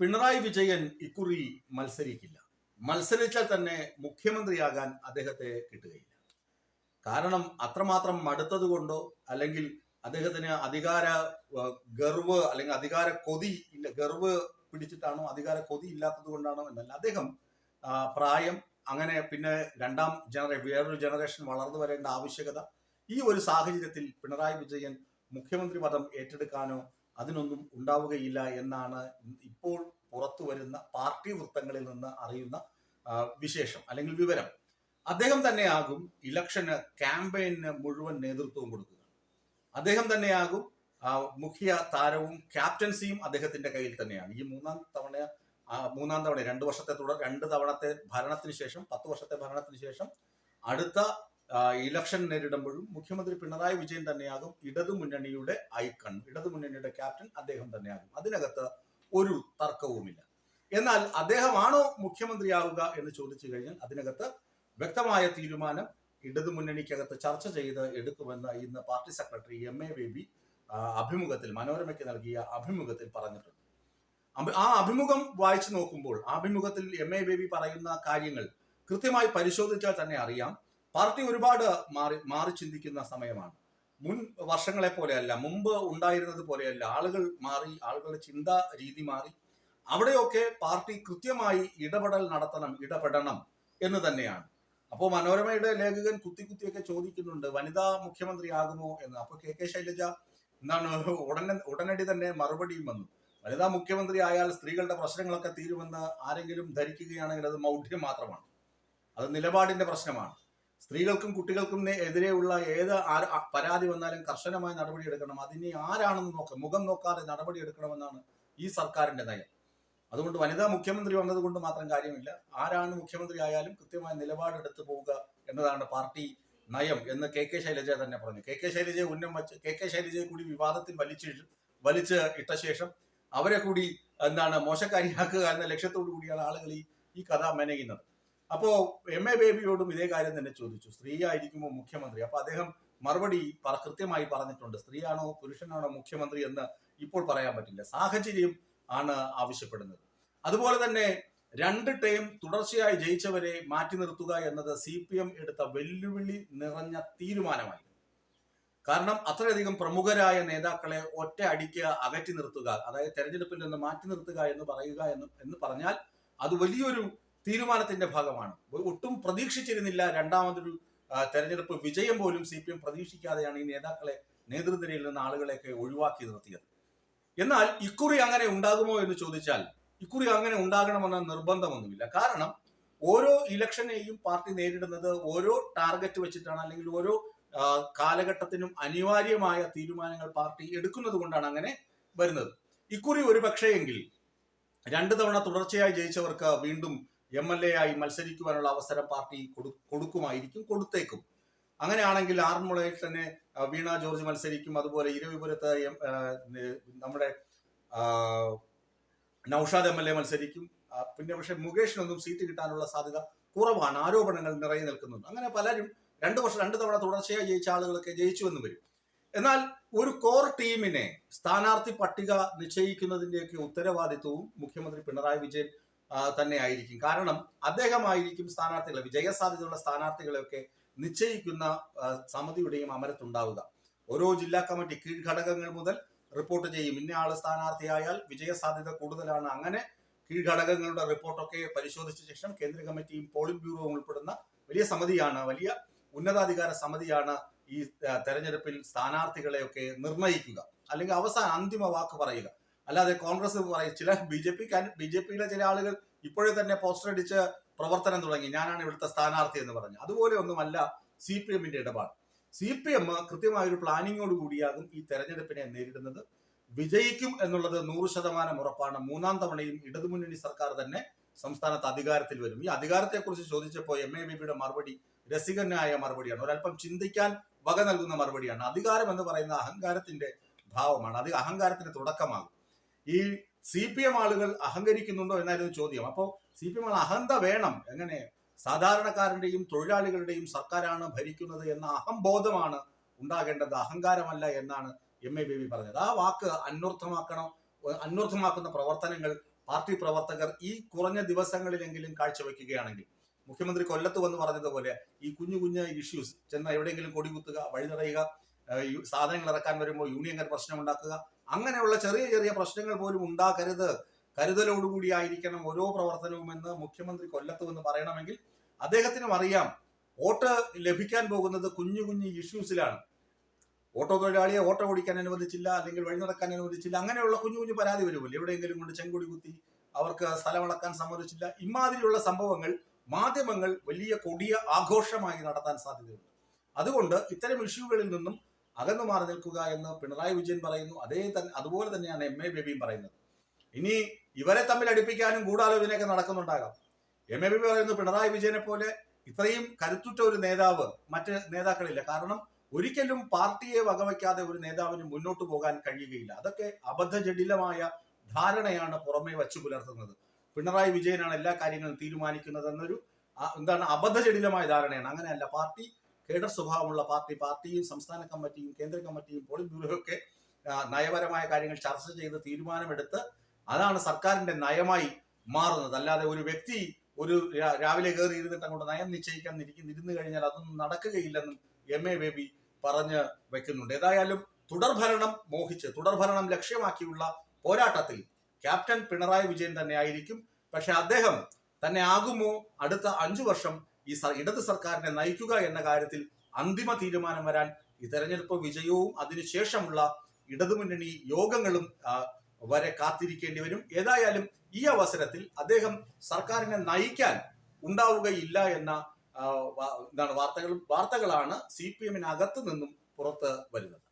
പിണറായി വിജയൻ ഇക്കുറി മത്സരിക്കില്ല. മത്സരിച്ചാൽ തന്നെ മുഖ്യമന്ത്രിയാകാൻ അദ്ദേഹത്തെ കിട്ടുകയില്ല. കാരണം അത്രമാത്രം മടുത്തത് കൊണ്ടോ അല്ലെങ്കിൽ അദ്ദേഹത്തിന് അധികാര ഗർവ് അല്ലെങ്കിൽ അധികാര കൊതി ഇല്ല ഗർവ് പിടിച്ചിട്ടാണോ അധികാര കൊതി ഇല്ലാത്തത് കൊണ്ടാണോ എന്നല്ല. അദ്ദേഹം പ്രായം അങ്ങനെ പിന്നെ രണ്ടാം ജനറേ വേറൊരു ജനറേഷൻ വളർന്നു വരേണ്ട ആവശ്യകത ഈ ഒരു സാഹചര്യത്തിൽ പിണറായി വിജയൻ മുഖ്യമന്ത്രി പദം ഏറ്റെടുക്കാനോ അതിനൊന്നും ഉണ്ടാവുകയില്ല എന്നാണ് ഇപ്പോൾ പുറത്തു വരുന്ന പാർട്ടി വൃത്തങ്ങളിൽ നിന്ന് അറിയുന്ന വിശേഷം അല്ലെങ്കിൽ വിവരം. അദ്ദേഹം തന്നെയാകും ഇലക്ഷന് ക്യാമ്പയിന് മുഴുവൻ നേതൃത്വം കൊടുക്കുക. അദ്ദേഹം തന്നെയാകും മുഖ്യ താരവും ക്യാപ്റ്റൻസിയും അദ്ദേഹത്തിന്റെ കയ്യിൽ തന്നെയാണ്. ഈ മൂന്നാം തവണ മൂന്നാം തവണ രണ്ട് വർഷത്തെ തുടർ രണ്ട് തവണത്തെ ഭരണത്തിന് ശേഷം പത്ത് വർഷത്തെ ഭരണത്തിന് ശേഷം അടുത്ത ഇലക്ഷൻ നേരിടുമ്പോഴും മുഖ്യമന്ത്രി പിണറായി വിജയൻ തന്നെയാകും ഇടതുമുന്നണിയുടെ ഐക്കൺ ഇടതുമുന്നണിയുടെ ക്യാപ്റ്റൻ അദ്ദേഹം തന്നെയാകും. അതിനകത്ത് ഒരു തർക്കവുമില്ല. എന്നാൽ അദ്ദേഹമാണോ മുഖ്യമന്ത്രിയാവുക എന്ന് ചോദിച്ചു കഴിഞ്ഞാൽ അതിനകത്ത് വ്യക്തമായ തീരുമാനം ഇടതുമുന്നണിക്കകത്ത് ചർച്ച ചെയ്ത് എടുക്കുമെന്ന് ഇന്ന് party secretary M A Baby അഭിമുഖത്തിൽ മനോരമയ്ക്ക് നൽകിയ അഭിമുഖത്തിൽ പറഞ്ഞിട്ടുണ്ട്. ആ അഭിമുഖം വായിച്ചു നോക്കുമ്പോൾ അഭിമുഖത്തിൽ എം എ ബേബി പറയുന്ന കാര്യങ്ങൾ കൃത്യമായി പരിശോധിച്ചാൽ തന്നെ അറിയാം. പാർട്ടി ഒരുപാട് മാറി മാറി ചിന്തിക്കുന്ന സമയമാണ്. മുൻ വർഷങ്ങളെ പോലെയല്ല മുമ്പ് ഉണ്ടായിരുന്നത് പോലെയല്ല. ആളുകൾ മാറി ആളുകളുടെ ചിന്താ രീതി മാറി. അവിടെയൊക്കെ പാർട്ടി കൃത്യമായി ഇടപെടൽ നടത്തണം ഇടപെടണം എന്ന് തന്നെയാണ്. അപ്പോൾ മനോരമയുടെ ലേഖകൻ കുത്തി കുത്തിയൊക്കെ ചോദിക്കുന്നുണ്ട് വനിതാ മുഖ്യമന്ത്രി മുഖ്യമന്ത്രിയാകുമോ എന്ന്. അപ്പോൾ കെ കെ ശൈലജ എന്താണ് ഉടനെ ഉടനടി തന്നെ മറുപടിയും വന്നു. വനിതാ മുഖ്യമന്ത്രി ആയാൽ സ്ത്രീകളുടെ പ്രശ്നങ്ങളൊക്കെ തീരുമെന്ന് ആരെങ്കിലും ധരിക്കുകയാണെങ്കിൽ അത് മൗഢ്യം മാത്രമാണ്. അത് നിലപാടിന്റെ പ്രശ്നമാണ്. സ്ത്രീകൾക്കും കുട്ടികൾക്കും എതിരെയുള്ള ഏത് പരാതി വന്നാലും കർശനമായ നടപടി എടുക്കണം. അതിനെ ആരാണെന്ന് നോക്കാം മുഖം നോക്കാതെ നടപടി എടുക്കണമെന്നാണ് ഈ സർക്കാരിന്റെ നയം. അതുകൊണ്ട് വനിതാ മുഖ്യമന്ത്രി വന്നതുകൊണ്ട് മാത്രം കാര്യമില്ല. ആരാണ് മുഖ്യമന്ത്രി ആയാലും കൃത്യമായ നിലപാടെടുത്ത് പോവുക എന്നതാണ് പാർട്ടി നയം എന്ന് കെ കെ ശൈലജ തന്നെ പറഞ്ഞു. കെ കെ ശൈലജയെ ഉന്നം വച്ച് കെ കെ ശൈലജയെ കൂടി വിവാദത്തിൽ വലിച്ചു വലിച്ച് ഇട്ട ശേഷം അവരെ കൂടി എന്താണ് മോശക്കാരിയാക്കുക എന്ന ലക്ഷ്യത്തോടു കൂടിയാണ് ആളുകൾ ഈ കഥ മെനയുന്നത്. അപ്പോ എം എ ബേബിയോടും ഇതേ കാര്യം തന്നെ ചോദിച്ചു. സ്ത്രീ ആയിരിക്കുമോ മുഖ്യമന്ത്രി? അപ്പൊ അദ്ദേഹം മറുപടി കൃത്യമായി പറഞ്ഞിട്ടുണ്ട്. സ്ത്രീയാണോ പുരുഷനാണോ മുഖ്യമന്ത്രി എന്ന് ഇപ്പോൾ പറയാൻ പറ്റില്ല. സാഹചര്യം ആണ് ആവശ്യപ്പെടുന്നത്. അതുപോലെ തന്നെ രണ്ട് ടൈം തുടർച്ചയായി ജയിച്ചവരെ മാറ്റി നിർത്തുക എന്നത് സി പി എം എടുത്ത വെല്ലുവിളി നിറഞ്ഞ തീരുമാനമായിരുന്നു. കാരണം അത്രയധികം പ്രമുഖരായ നേതാക്കളെ ഒറ്റ അടിക്ക് അകറ്റി നിർത്തുക അതായത് തെരഞ്ഞെടുപ്പിൽ നിന്ന് മാറ്റി നിർത്തുക എന്ന് പറയുക എന്ന് എന്ന് പറഞ്ഞാൽ അത് വലിയൊരു തീരുമാനത്തിന്റെ ഭാഗമാണ്. ഒട്ടും പ്രതീക്ഷിച്ചിരുന്നില്ല രണ്ടാമതൊരു തെരഞ്ഞെടുപ്പ് വിജയം പോലും സി പി എം പ്രതീക്ഷിക്കാതെയാണ് ഈ നേതാക്കളെ നേതൃനിരയിൽ നിന്ന് ആളുകളെയൊക്കെ ഒഴിവാക്കി നിർത്തിയത്. എന്നാൽ ഇക്കുറി അങ്ങനെ ഉണ്ടാകുമോ എന്ന് ചോദിച്ചാൽ ഇക്കുറി അങ്ങനെ ഉണ്ടാകണമെന്ന നിർബന്ധമൊന്നുമില്ല. കാരണം ഓരോ ഇലക്ഷനെയും പാർട്ടി നേരിടുന്നത് ഓരോ ടാർഗറ്റ് വെച്ചിട്ടാണ് അല്ലെങ്കിൽ ഓരോ കാലഘട്ടത്തിനും അനിവാര്യമായ തീരുമാനങ്ങൾ പാർട്ടി എടുക്കുന്നത് കൊണ്ടാണ് അങ്ങനെ വരുന്നത്. ഇക്കുറി ഒരു പക്ഷേ എങ്കിൽ രണ്ടു തവണ തുടർച്ചയായി ജയിച്ചവർക്ക് വീണ്ടും എം എൽ എ ആയി മത്സരിക്കുവാനുള്ള അവസരം പാർട്ടി കൊടു- കൊടുക്കുമായിരിക്കും കൊടുത്തേക്കും. അങ്ങനെയാണെങ്കിൽ ആറന്മുളയിൽ തന്നെ വീണ ജോർജ് മത്സരിക്കും. അതുപോലെ ഇരവിപുരത്ത് നമ്മുടെ നൌഷാദ് എം എൽ എ മത്സരിക്കും. പിന്നെ പക്ഷെ മുകേഷിനൊന്നും സീറ്റ് കിട്ടാനുള്ള സാധ്യത കുറവാണ്. ആരോപണങ്ങൾ നിറയെ നിൽക്കുന്നുണ്ട്. അങ്ങനെ പലരും രണ്ടു വർഷം രണ്ട് തവണ തുടർച്ചയായി ജയിച്ച ആളുകളൊക്കെ ജയിച്ചു എന്ന് വരും. എന്നാൽ ഒരു കോർ ടീമിനെ സ്ഥാനാർത്ഥി പട്ടിക നിശ്ചയിക്കുന്നതിന്റെയൊക്കെ ഉത്തരവാദിത്വവും മുഖ്യമന്ത്രി പിണറായി വിജയൻ തന്നെ ആയിരിക്കും കാരണം അദ്ദേഹമായിരിക്കും സ്ഥാനാർത്ഥികളെ വിജയസാധ്യതയുള്ള സ്ഥാനാർത്ഥികളെയൊക്കെ നിശ്ചയിക്കുന്ന സമിതിയുടെയും അമരത്തുണ്ടാവുക. ഓരോ ജില്ലാ കമ്മിറ്റി കീഴ്ഘടകങ്ങൾ മുതൽ റിപ്പോർട്ട് ചെയ്യും. ഇന്ന ആൾ സ്ഥാനാർത്ഥിയായാൽ വിജയസാധ്യത കൂടുതലാണ്. അങ്ങനെ കീഴ്ഘടകങ്ങളുടെ റിപ്പോർട്ടൊക്കെ പരിശോധിച്ച ശേഷം കേന്ദ്ര കമ്മിറ്റിയും പോളിംഗ് ബ്യൂറോവും ഉൾപ്പെടുന്ന വലിയ സമിതിയാണ് വലിയ ഉന്നതാധികാര സമിതിയാണ് ഈ തെരഞ്ഞെടുപ്പിൽ സ്ഥാനാർത്ഥികളെയൊക്കെ നിർണയിക്കുക. അല്ലെങ്കിൽ അവസാന അന്തിമ വാക്ക് പറയുക. അല്ലാതെ കോൺഗ്രസ് പറയും. ചില B J P B J പിയിലെ ചില ആളുകൾ ഇപ്പോഴേ തന്നെ പോസ്റ്റർ അടിച്ച് പ്രവർത്തനം തുടങ്ങി. ഞാനാണ് ഇവിടുത്തെ സ്ഥാനാർത്ഥി എന്ന് പറഞ്ഞു. അതുപോലെ ഒന്നുമല്ല സി പി എമ്മിന്റെ ഇടപാട്. സി പി എം കൃത്യമായ ഒരു പ്ലാനിങ്ങോട് കൂടിയാകും ഈ തെരഞ്ഞെടുപ്പിനെ നേരിടുന്നത്. വിജയിക്കും എന്നുള്ളത് നൂറ് ശതമാനം ഉറപ്പാണ്. മൂന്നാം തവണയും ഇടതുമുന്നണി സർക്കാർ തന്നെ സംസ്ഥാനത്ത് അധികാരത്തിൽ വരും. ഈ അധികാരത്തെക്കുറിച്ച് ചോദിച്ചപ്പോൾ എം എ ബിബിയുടെ മറുപടി രസികനായ മറുപടിയാണ്. ഒരല്പം ചിന്തിക്കാൻ വക നൽകുന്ന മറുപടിയാണ്. അധികാരം എന്ന് പറയുന്ന അഹങ്കാരത്തിന്റെ ഭാവമാണ്. അത് അഹങ്കാരത്തിന്റെ തുടക്കമാകും. ഈ സി പി എം ആളുകൾ അഹങ്കരിക്കുന്നുണ്ടോ എന്നായിരുന്നു ചോദ്യം. അപ്പോൾ സി പി എം അഹന്ത വേണം. എങ്ങനെ? സാധാരണക്കാരന്റെയും തൊഴിലാളികളുടെയും സർക്കാരാണ് ഭരിക്കുന്നത് എന്ന അഹംബോധമാണ് ഉണ്ടാകേണ്ടത്. അഹങ്കാരമല്ല എന്നാണ് എം എ ബേബി പറഞ്ഞത്. ആ വാക്ക് അന്വർത്ഥമാക്കണം അന്വർത്ഥമാക്കുന്ന പ്രവർത്തനങ്ങൾ പാർട്ടി പ്രവർത്തകർ ഈ കുറഞ്ഞ ദിവസങ്ങളിലെങ്കിലും കാഴ്ചവെക്കുകയാണെങ്കിൽ. മുഖ്യമന്ത്രി കൊല്ലത്ത് വന്ന് പറഞ്ഞതുപോലെ ഈ കുഞ്ഞു കുഞ്ഞു ഇഷ്യൂസ് ചെന്ന എവിടെയെങ്കിലും കൊടികുത്തുക വഴി തടയുക സാധനങ്ങൾ ഇറക്കാൻ വരുമ്പോൾ യൂണിയൻകാർ പ്രശ്നം ഉണ്ടാക്കുക. അങ്ങനെയുള്ള ചെറിയ ചെറിയ പ്രശ്നങ്ങൾ പോലും ഉണ്ടാക്കരുത്. കരുതലോടുകൂടി ആയിരിക്കണം ഓരോ പ്രവർത്തനവും എന്ന് മുഖ്യമന്ത്രി കൊല്ലത്തു എന്ന് പറയണമെങ്കിൽ അദ്ദേഹത്തിനും അറിയാം. വോട്ട് ലഭിക്കാൻ പോകുന്നത് കുഞ്ഞു കുഞ്ഞു ഇഷ്യൂസിലാണ്. ഓട്ടോ തൊഴിലാളിയെ ഓട്ടോ ഓടിക്കാൻ അനുവദിച്ചില്ല അല്ലെങ്കിൽ വഴി നടക്കാൻ അനുവദിച്ചില്ല അങ്ങനെയുള്ള കുഞ്ഞു കുഞ്ഞു പരാതി വരുമല്ലോ. എവിടെയെങ്കിലും കൊണ്ട് ചെങ്കൊടി കുത്തി അവർക്ക് സ്ഥലമളക്കാൻ സമ്മതിച്ചില്ല. ഇമാതിരിയുള്ള സംഭവങ്ങൾ മാധ്യമങ്ങൾ വലിയ കൊടിയ ആഘോഷമായി നടത്താൻ സാധ്യതയുണ്ട്. അതുകൊണ്ട് ഇത്തരം ഇഷ്യൂകളിൽ നിന്നും അകന്നു മാറി നിൽക്കുക എന്ന് പിണറായി വിജയൻ പറയുന്നു. അതേ തന്നെ അതുപോലെ തന്നെയാണ് എം എ ബേബിയും പറയുന്നത്. ഇനി ഇവരെ തമ്മിൽ അടുപ്പിക്കാനും ഗൂഢാലോചനയൊക്കെ നടക്കുന്നുണ്ടാകാം. എം എ ബേബി പറയുന്നു പിണറായി വിജയനെ പോലെ ഇത്രയും കരുത്തുറ്റ ഒരു നേതാവ് മറ്റ് നേതാക്കളില്ല. കാരണം ഒരിക്കലും പാർട്ടിയെ വകവയ്ക്കാതെ ഒരു നേതാവിന് മുന്നോട്ട് പോകാൻ കഴിയുകയില്ല. അതൊക്കെ അബദ്ധജടിലമായ ധാരണയാണ് പുറമേ വച്ചു പുലർത്തുന്നത്. പിണറായി വിജയനാണ് എല്ലാ കാര്യങ്ങളും തീരുമാനിക്കുന്നത് എന്നൊരു എന്താണ് അബദ്ധജടിലമായ ധാരണയാണ്. അങ്ങനെയല്ല പാർട്ടി കേഡർ സ്വഭാവമുള്ള പാർട്ടി പാർട്ടിയും സംസ്ഥാന കമ്മിറ്റിയും കേന്ദ്ര കമ്മിറ്റിയും പോളിറ്റ് ബ്യൂറോ ഒക്കെ നയപരമായ കാര്യങ്ങൾ ചർച്ച ചെയ്ത് തീരുമാനമെടുത്ത് അതാണ് സർക്കാരിന്റെ നയമായി മാറുന്നത്. അല്ലാതെ ഒരു വ്യക്തി ഒരു രാവിലെ കയറി ഇരുന്നിട്ട് അങ്ങോട്ട് നയം നിശ്ചയിക്കാൻ ഇരിക്കുന്ന ഇരുന്ന് കഴിഞ്ഞാൽ അതൊന്നും നടക്കുകയില്ലെന്നും എം എ ബേബി പറഞ്ഞ് വെക്കുന്നുണ്ട്. ഏതായാലും തുടർഭരണം മോഹിച്ച് തുടർഭരണം ലക്ഷ്യമാക്കിയുള്ള പോരാട്ടത്തിൽ ക്യാപ്റ്റൻ പിണറായി വിജയൻ തന്നെ ആയിരിക്കും. പക്ഷെ അദ്ദേഹം തന്നെ ആകുമോ അടുത്ത അഞ്ചു വർഷം ഈ ഇടത് സർക്കാരിനെ നയിക്കുക എന്ന കാര്യത്തിൽ അന്തിമ തീരുമാനം വരാൻ ഈ തെരഞ്ഞെടുപ്പ് വിജയവും അതിനുശേഷമുള്ള ഇടതുമുന്നണി യോഗങ്ങളും വരെ കാത്തിരിക്കേണ്ടി വരും. ഏതായാലും ഈ അവസരത്തിൽ അദ്ദേഹം സർക്കാരിനെ നയിക്കാൻ ഉണ്ടാവുകയില്ല എന്ന എന്താണ് വാർത്തകൾ വാർത്തകളാണ് സി പി എമ്മിനകത്ത് നിന്നും പുറത്ത് വരുന്നത്.